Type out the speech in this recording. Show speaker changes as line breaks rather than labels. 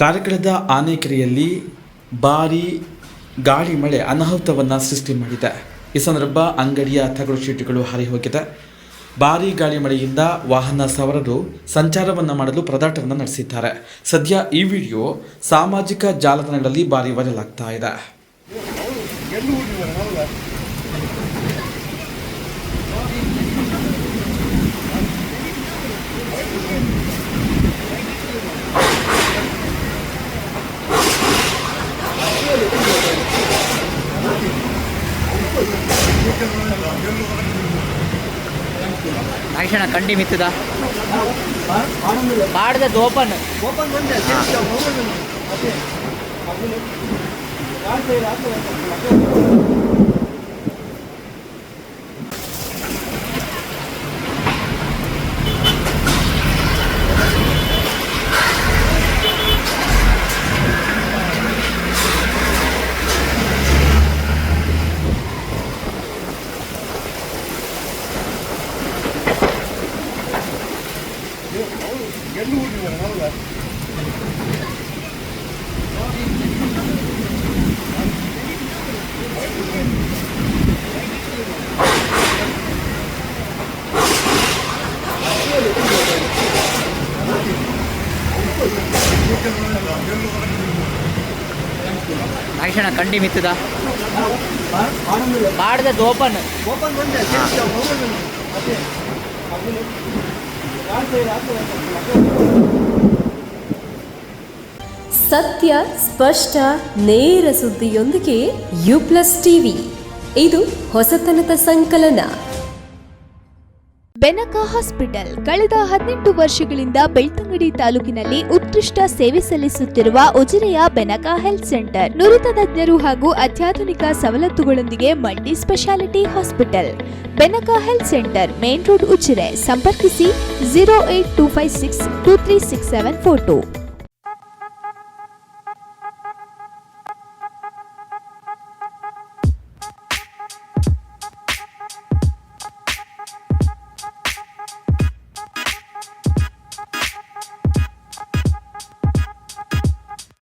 ಕಾರ್ಕಳದ ಆನೆಕೆರೆಯಲ್ಲಿ ಭಾರಿ ಗಾಳಿ ಮಳೆ ಅನಾಹುತವನ್ನು ಸೃಷ್ಟಿ ಮಾಡಿದೆ. ಈ ಸಂದರ್ಭ ಅಂಗಡಿಯ ತಗಡು ಶೀಟುಗಳು ಹಾರಿ ಹೋಗಿದೆ. ಭಾರಿ ಗಾಳಿ ಮಳೆಯಿಂದ ವಾಹನ ಸವಾರರು ಸಂಚಾರವನ್ನು ಮಾಡಲು ಪ್ರದಾಟವನ್ನು ನಡೆಸಿದ್ದಾರೆ. ಸದ್ಯ ಈ ವಿಡಿಯೋ ಸಾಮಾಜಿಕ ಜಾಲತಾಣಗಳಲ್ಲಿ ಭಾರಿ ವೈರಲ್ ಆಗ್ತಾ ಇದೆ.
ನಾಗೇಶಣ್ಣ ಕಂಡಿ ಮಿತ್ತದ ಮಾಡಿದದ್ದು ಓಪನ್ ನಾಗೇಶಣ್ಣ ಕಂಡಿ ಮಿತ್ತದ ಮಾಡಿದದ್ದು ಓಪನ್
ಸತ್ಯ, ಸ್ಪಷ್ಟ, ನೇರ ಸುದ್ದಿಯೊಂದಿಗೆ ಯು ಪ್ಲಸ್ ಟಿವಿ. ಇದು ಹೊಸತನದ ಸಂಕಲನ.
ಬೆನಕ ಹಾಸ್ಪಿಟಲ್ ಕಳೆದ ಹದಿನೆಂಟು ವರ್ಷಗಳಿಂದ ಬೆಳ್ತಂಗಡಿ ತಾಲೂಕಿನಲ್ಲಿ ಉತ್ಕೃಷ್ಟ ಸೇವೆ ಸಲ್ಲಿಸುತ್ತಿರುವ ಉಜಿರೆಯ ಬೆನಕ ಹೆಲ್ತ್ ಸೆಂಟರ್. ನುರಿತ ತಜ್ಞರು ಹಾಗೂ ಅತ್ಯಾಧುನಿಕ ಸವಲತ್ತುಗಳೊಂದಿಗೆ multi speciality hospital. Benaka health centre main road Ujire ಸಂಪರ್ಕಿಸಿ zero eight two five six two three six seven four two